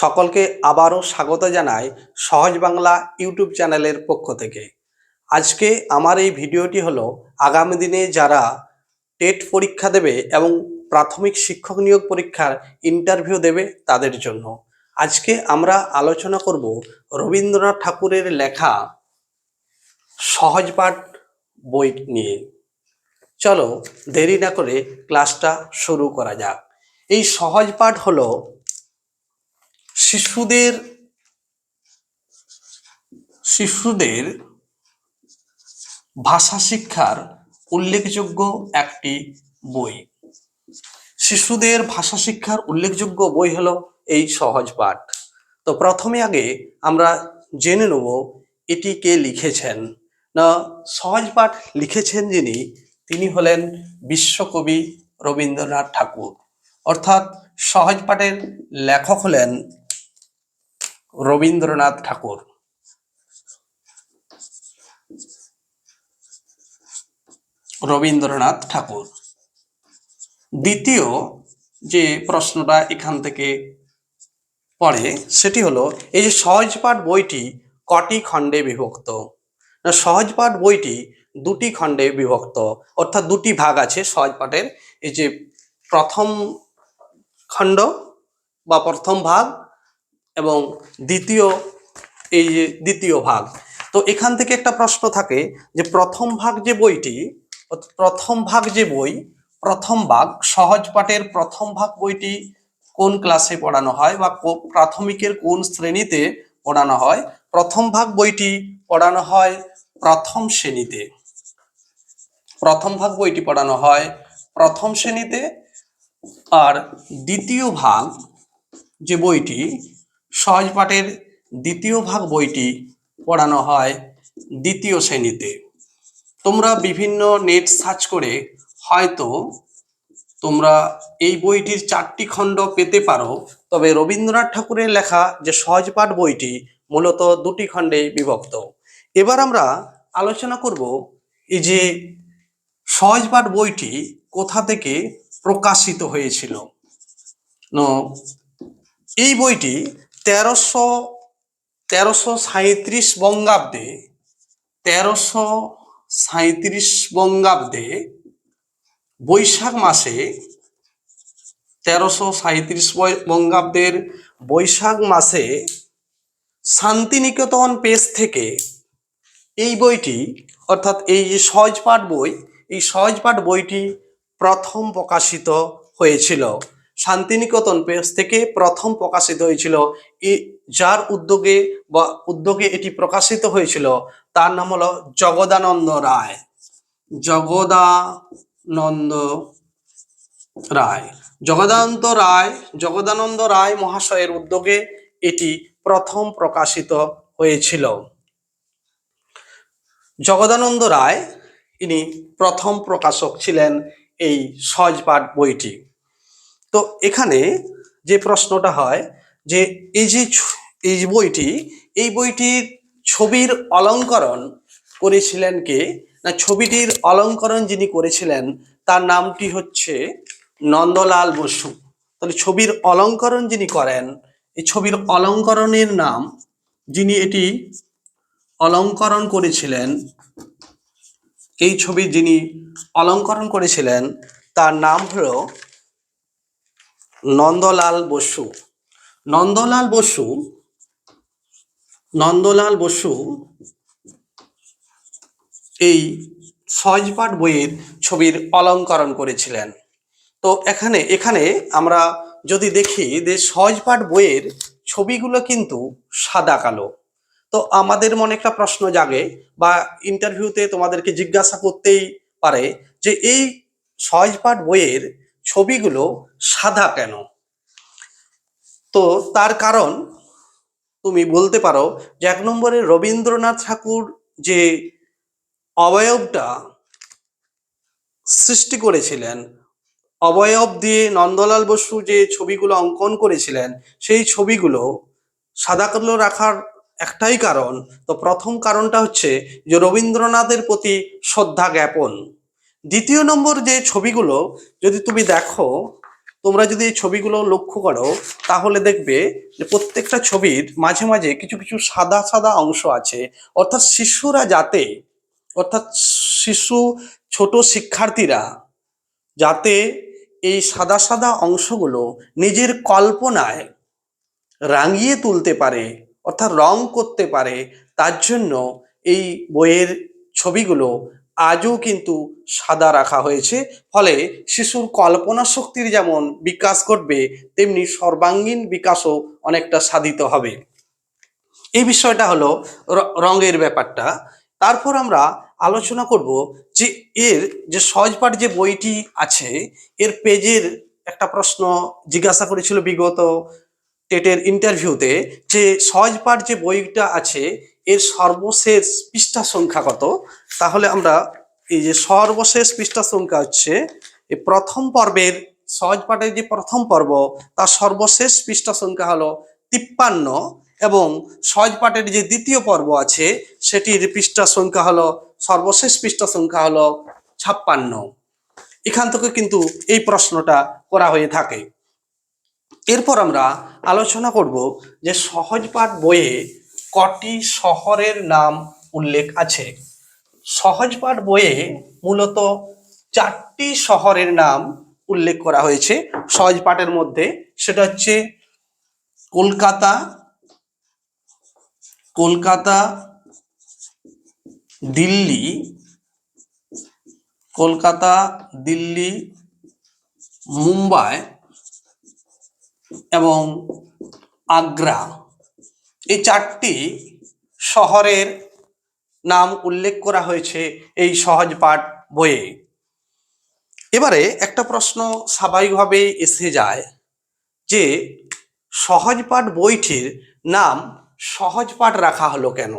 সকলকে আবারও স্বাগত জানাই সহজ বাংলা ইউটিউব চ্যানেলের পক্ষ থেকে। আজকে আমার এই ভিডিওটি হলো আগামী দিনে যারা টেট পরীক্ষা দেবে এবং প্রাথমিক শিক্ষক নিয়োগ পরীক্ষার ইন্টারভিউ দেবে তাদের জন্য। আজকে আমরা আলোচনা করব রবীন্দ্রনাথ ঠাকুরের লেখা সহজপাঠ বই নিয়ে। চলো দেরি না করে ক্লাসটা শুরু করা যাক। এই সহজপাঠ হলো শিশুদের শিশুদের ভাষা শিক্ষার উল্লেখযোগ্য একটি বই। শিশুদের ভাষা শিক্ষার উল্লেখযোগ্য বই হলো এই সহজ পাঠ। তো প্রথমে আগে আমরা জেনে নেব এটি কে লিখেছেন। না, সহজ পাঠ লিখেছেন যিনি, তিনি হলেন বিশ্বকবি রবীন্দ্রনাথ ঠাকুর। অর্থাৎ সহজ পাঠের লেখক হলেন রবীন্দ্রনাথ ঠাকুর। রবীন্দ্রনাথ ঠাকুর। দ্বিতীয় যে প্রশ্নটা এখান থেকে পড়ে, সেটি হলো, এই যে সহজপাঠ বইটি কটি খণ্ডে বিভক্ত? না, সহজপাঠ বইটি দুটি খণ্ডে বিভক্ত, অর্থাৎ দুটি ভাগ আছে সহজপাঠের। এই যে প্রথম খণ্ড বা প্রথম ভাগ এবং দ্বিতীয়, এই যে দ্বিতীয় ভাগ। তো এখান থেকে একটা প্রশ্ন থাকে যে প্রথম ভাগ যে বইটি, প্রথম ভাগ যে বই, প্রথম ভাগ, সহজ পাঠের প্রথম ভাগ বইটি কোন ক্লাসে পড়ানো হয় বা প্রাথমিকের কোন শ্রেণীতে পড়ানো হয়? প্রথম ভাগ বইটি পড়ানো হয় প্রথম শ্রেণীতে। প্রথম ভাগ বইটি পড়ানো হয় প্রথম শ্রেণীতে। আর দ্বিতীয় ভাগ যে বইটি সহজ পাঠের দ্বিতীয় ভাগ বইটি পড়ানো হয় দ্বিতীয় শ্রেণীতে। তোমরা বিভিন্ন নেট সার্চ করে হয়তো তোমরা এই বইটির চারটি খণ্ড পেতে পারো। তবে রবীন্দ্রনাথ ঠাকুরের লেখা যে সহজপাঠ বইটি মূলত দুটি খণ্ডে বিভক্ত। এবার আমরা আলোচনা করব এই যে সহজপাঠ বইটি কোথা থেকে প্রকাশিত হয়েছিল। এই বইটি তেরোশো তেরোশো সাঁত্রিশ বঙ্গাব্দে, তেরোশো সাঁত্রিশ বঙ্গাব্দে বৈশাখ মাসে তেরোশো সাঁত্রিশ বঙ্গাব্দের বৈশাখ মাসে শান্তিনিকেতন পেজ থেকে এই বইটি, অর্থাৎ এই যে সহজপাঠ বই, এই সহজপাঠ বইটি প্রথম প্রকাশিত হয়েছিল। শান্তিনিকেতন পেজ থেকে প্রথম প্রকাশিত হয়েছিল যার উদ্যোগে বা উদ্যোগে এটি প্রকাশিত হয়েছিল, তার নাম হলো জগদানন্দ রায়। জগদানন্দ রায়। জগদানন্দ রায় জগদানন্দ রায় মহাশয়ের উদ্যোগে এটি প্রথম প্রকাশিত হয়েছিল। জগদানন্দ রায় ইনি প্রথম প্রকাশক ছিলেন এই সহজপাঠ বইটি। তো এখানে যে প্রশ্নটা হয় যে এই যে এই বইটি, এই বইটির ছবির অলঙ্করণ করেছিলেন কে? না, ছবিটির অলঙ্করণ যিনি করেছিলেন, তার নামটি হচ্ছে নন্দলাল বসু। তাহলে ছবির অলঙ্করণ যিনি করেন, এই ছবির অলঙ্করণের নাম যিনি এটি অলঙ্করণ করেছিলেন, এই ছবি যিনি অলঙ্করণ করেছিলেন, তার নাম হলো নন্দলাল বসু। নন্দলাল বসু নন্দলাল বসু এই সহজপাঠ বইয়ের ছবির অলঙ্করণ করেছিলেন। তো এখানে এখানে আমরা যদি দেখি যে সহজপাঠ বইয়ের ছবিগুলো কিন্তু সাদা কালো। তো আমাদের মনে একটা প্রশ্ন জাগে বা ইন্টারভিউতে তোমাদেরকে জিজ্ঞাসা করতেই পারে যে এই সহজপাঠ বইয়ের ছবিগুলো সাদা কেন? তো তার কারণ তুমি বলতে পারো যে এক নম্বরে রবীন্দ্রনাথ ঠাকুর যে অবয়বটা সৃষ্টি করেছিলেন, অবয়ব দিয়ে নন্দলাল বসু যে ছবিগুলো অঙ্কন করেছিলেন, সেই ছবিগুলো সাদা কালো রাখার একটাই কারণ। তো প্রথম কারণটা হচ্ছে যে রবীন্দ্রনাথের প্রতি শ্রদ্ধা জ্ঞাপন। দ্বিতীয় নম্বর যে ছবিগুলো, যদি তুমি দেখো তোমরা যদি এই ছবিগুলো লক্ষ্য করো, তাহলে দেখবে যে প্রত্যেকটা ছবির মাঝে মাঝে কিছু কিছু সাদা সাদা অংশ আছে। অর্থাৎ শিশুরা যাতে, অর্থাৎ শিশু ছোট শিক্ষার্থীরা যাতে এই সাদা সাদা অংশগুলো নিজের কল্পনায় রাঙিয়ে তুলতে পারে, অর্থাৎ রং করতে পারে, তার জন্য এই বইয়ের ছবিগুলো আজও কিন্তু সাদা রাখা হয়েছে। ফলে শিশুর কল্পনা শক্তির যেমন বিকাশ ঘটবে, তেমনি সর্বাঙ্গীন বিকাশও অনেকটা সাধিত হবে। এই বিষয়টা হলো রঙের ব্যাপারটা। তারপর আমরা আলোচনা করব যে এর যে সহজপাঠ যে বইটি আছে, এর পেজের একটা প্রশ্ন জিজ্ঞাসা করেছিল বিগত টেটের ইন্টারভিউতে যে সহজপাঠ যে বইটা আছে এর সর্বশেষ পৃষ্ঠা সংখ্যা কত? তাহলে আমরা এই যে সর্বশেষ পৃষ্ঠা সংখ্যা হচ্ছে, এই প্রথম পর্বের সহজ পাঠের যে প্রথম পর্ব, তার সর্বশেষ পৃষ্ঠা সংখ্যা হলো তিপ্পান্ন এবং সহজ পাঠের যে দ্বিতীয় পর্ব আছে, সেটির পৃষ্ঠা সংখ্যা হলো, সর্বশেষ পৃষ্ঠা সংখ্যা হলো ছাপ্পান্ন। এখান থেকে কিন্তু এই প্রশ্নটা করা হয়ে থাকে। এরপর আমরা আলোচনা করব যে সহজপাঠ বইয়ে কটি শহরের নাম উল্লেখ আছে। সহজপাঠ বইয়ে মূলত চারটি শহরের নাম উল্লেখ করা হয়েছে। সহজপাঠের মধ্যে সেটা হচ্ছে কলকাতা কলকাতা, দিল্লি কলকাতা, দিল্লি, মুম্বাই এবং আগ্রা। এই চারটি শহরের নাম উল্লেখ করা হয়েছে এই সহজ পাঠ বইয়ে। এবারে একটা প্রশ্ন স্বাভাবিকভাবে এসে যায় যে সহজ পাঠ বইটির নাম সহজ পাঠ রাখা হলো কেন?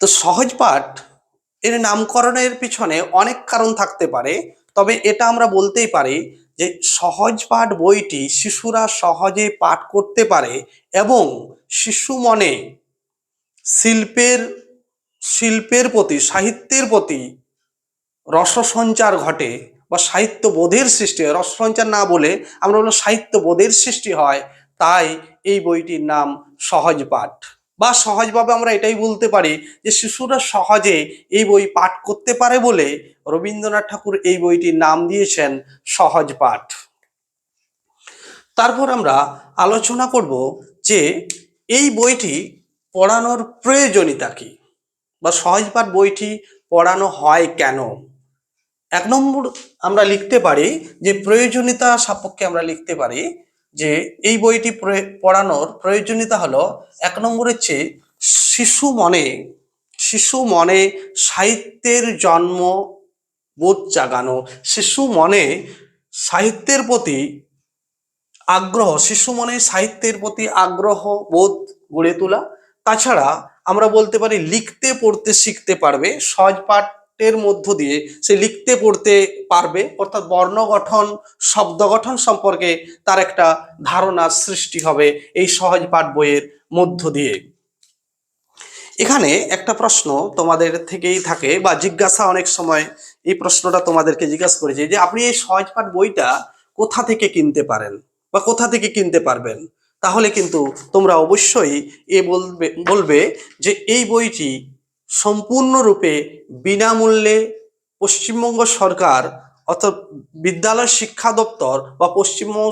তো সহজ পাঠ এর নামকরণের পিছনে অনেক কারণ থাকতে পারে, তবে এটা আমরা বলতেই পারি যে সহজ পাঠ বইটি শিশুরা সহজে পাঠ করতে পারে এবং শিশু মনে শিল্পের শিল্পের প্রতি, সাহিত্যের প্রতি রসসঞ্চার ঘটে বা সাহিত্য বোধের সৃষ্টি হয়। রসসঞ্চার না বলে আমরা বলব সাহিত্য বোধের সৃষ্টি হয়। তাই এই বইটির নাম সহজ পাঠ। বা সহজভাবে আমরা এটাই বলতে পারি যে শিশুরা সহজে এই বই পাঠ করতে পারে বলে রবীন্দ্রনাথ ঠাকুর এই বইটির নাম দিয়েছেন সহজ পাঠ। তারপর আমরা আলোচনা করব যে এই বইটি পড়ানোর প্রয়োজনীয়তা কি বা সহজপাঠ বইটি পড়ানো হয় কেন? এক নম্বর আমরা লিখতে পারি যে প্রয়োজনীয়তা সাপেক্ষে আমরা লিখতে পারি যে এই বইটি পড়ানোর প্রয়োজনীয়তা হলো, এক নম্বর হচ্ছে শিশু মনে শিশু মনে সাহিত্যের জন্ম বোধ জাগানো। শিশু মনে সাহিত্যের প্রতি আগ্রহ, শিশু মনে সাহিত্যের প্রতি আগ্রহ বোধ গড়ে তোলা। তাছাড়া আমরা বলতে পারি, লিখতে, পড়তে, শিখতে পারবে, সহজ পাঠের মধ্য দিয়ে সে লিখতে পড়তে পারবে, অর্থাৎ বর্ণ গঠন শব্দ গঠন সম্পর্কে তার একটা ধারণা সৃষ্টি হবে এই সহজ পাঠ বইয়ের মধ্য দিয়ে। এখানে একটা প্রশ্ন তোমাদের থেকেই থাকে বা জিজ্ঞাসা অনেক সময় এই প্রশ্নটা তোমাদেরকে জিজ্ঞাসা করেছে যে আপনি এই সহজ পাঠ বইটা কোথা থেকে কিনতে পারেন বা কোথা থেকে কিনতে পারবেন? তাহলে কিন্তু তোমরা অবশ্যই এ বলবে বলবে যে এই বইটি সম্পূর্ণরূপে বিনামূল্যে পশ্চিমবঙ্গ সরকার অর্থাৎ বিদ্যালয় শিক্ষা দপ্তর বা পশ্চিমবঙ্গ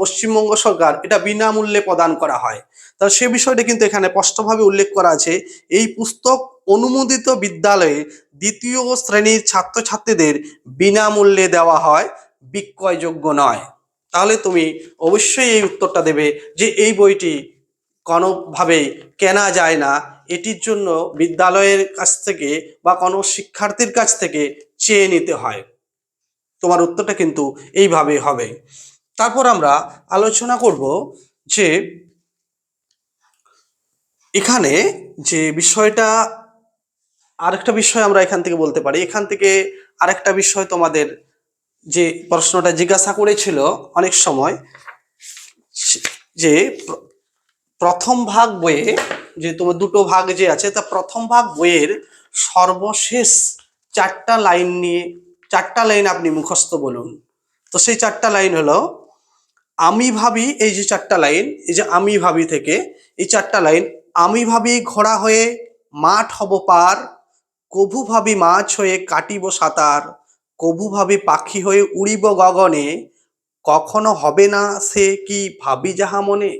পশ্চিমবঙ্গ সরকার এটা বিনামূল্যে প্রদান করা হয়। তা সে বিষয়টা কিন্তু এখানে স্পষ্টভাবে উল্লেখ করা আছে। এই পুস্তক অনুমোদিত বিদ্যালয়ে দ্বিতীয় শ্রেণির ছাত্রছাত্রীদের বিনামূল্যে দেওয়া হয়, বিক্রয়যোগ্য নয়। তাহলে তুমি অবশ্যই এই উত্তরটা দেবে যে এই বইটি কোনোভাবে কেনা যায় না। এটির জন্য বিদ্যালয়ের কাছ থেকে বা কোনো শিক্ষার্থীর কাছ থেকে চেয়ে নিতে হয়। তোমার উত্তরটা কিন্তু এইভাবে হবে। তারপর আমরা আলোচনা করব যে এখানে যে বিষয়টা, আরেকটা বিষয় আমরা এখান থেকে বলতে পারি। এখান থেকে আরেকটা বিষয় তোমাদের যে প্রশ্নটা জিজ্ঞাসা করেছিল অনেক সময়, যে প্রথম ভাগ বইয়ে যে তোমার দুটো ভাগ যে আছে, তা প্রথম ভাগ বইয়ের সর্বশেষ চারটা লাইন নিয়ে, চারটা লাইন আপনি মুখস্থ বলুন। তো সেই চারটা লাইন হলো, আমি ভাবি এই যে চারটা লাইন, এই যে আমি ভাবি থেকে, এই চারটা লাইন, আমি ভাবি ঘোড়া হয়ে মাঠ হব পার, কভু ভাবি মাছ হয়ে কাটিব সাঁতার, কভু ভাবি পাখি হয়ে উড়িব গগনে, কখনো হবে না সে কি ভাবি যাহা মনে?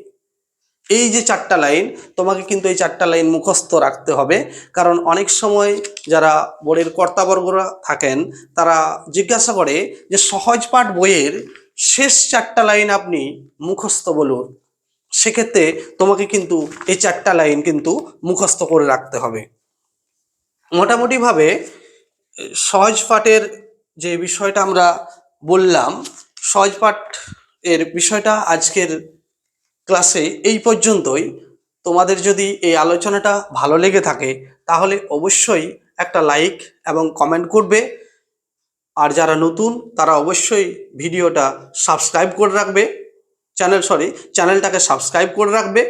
এই যে চারটা লাইন, তোমাকে কিন্তু এই চারটা লাইন মুখস্থ রাখতে হবে। কারণ অনেক সময় যারা বোর্ডের কর্তাবর্গরা থাকেন, তারা জিজ্ঞাসা করে যে সহজ পাঠ বইয়ের শেষ চারটা লাইন আপনি মুখস্থ বলুন। সেক্ষেত্রে তোমাকে কিন্তু এই চারটা লাইন কিন্তু মুখস্থ করে রাখতে হবে। মোটামুটিভাবে সহজ পাঠের যে বিষয়টা আমরা বললাম, সহজ পাঠ এর বিষয়টা আজকের ক্লাসে এই পর্যন্তই। তোমাদের যদি এই আলোচনাটা ভালো লেগে থাকে, তাহলে অবশ্যই একটা লাইক এবং কমেন্ট করবে। আর যারা নতুন, তারা অবশ্যই ভিডিওটা সাবস্ক্রাইব করে রাখবে। চ্যানেল, সরি, চ্যানেলটাকে সাবস্ক্রাইব করে রাখবে।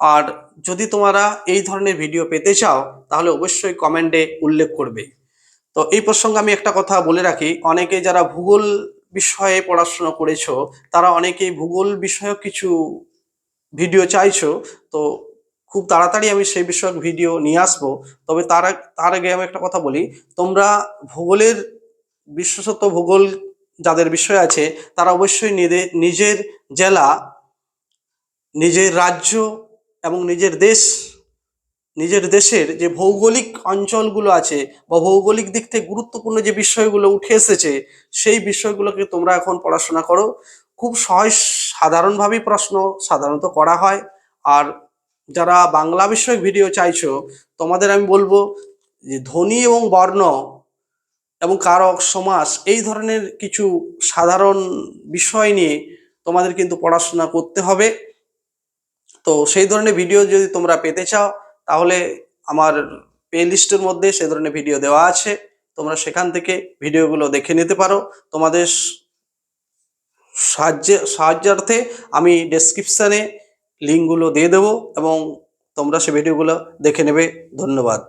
আর যদি তোমরা এই ধরনের ভিডিও পেতে চাও, তাহলে অবশ্যই কমেন্টে উল্লেখ করবে। তো এই প্রসঙ্গে আমি একটা কথা বলে রাখি, অনেকে যারা ভূগোল বিষয়ে পড়াশোনা করেছ, তারা অনেকেই ভূগোল বিষয়ক কিছু ভিডিও চাইছো, তো খুব তাড়াতাড়ি আমি সেই বিষয়ক ভিডিও নিয়ে আসব। তবে তার তার আগে আমি একটা কথা বলি, তোমরা ভূগোলের বিশেষত ভূগোল যাদের বিষয় আছে, তারা অবশ্যই নিজে- নিজের জেলা, নিজের রাজ্য এবং নিজের দেশ, নিজের দেশের যে ভৌগোলিক অঞ্চলগুলো আছে বা ভৌগোলিক দিক থেকে গুরুত্বপূর্ণ যে বিষয়গুলো উঠে এসেছে, সেই বিষয়গুলোকে তোমরা এখন পড়াশোনা করো। খুব সহজ সাধারণভাবেই প্রশ্ন সাধারণত করা হয়। আর যারা বাংলা বিষয়ক ভিডিও চাইছো, তোমাদের আমি বলব যে ধ্বনি এবং বর্ণ এবং কারক, সমাস এই ধরনের কিছু সাধারণ বিষয় নিয়ে তোমাদের কিন্তু পড়াশোনা করতে হবে। তো সেই ধরনের ভিডিও যদি তোমরা পেতে চাও, তাহলে আমার প্লে লিস্টের মধ্যে সে ধরনের ভিডিও দেওয়া আছে। তোমরা সেখান থেকে ভিডিওগুলো দেখে নিতে পারো। তোমাদের সাহায্যে সাহায্যার্থে আমি ডেসক্রিপশানে লিঙ্কগুলো দিয়ে দেবো এবং তোমরা সে ভিডিওগুলো দেখে নেবে। ধন্যবাদ।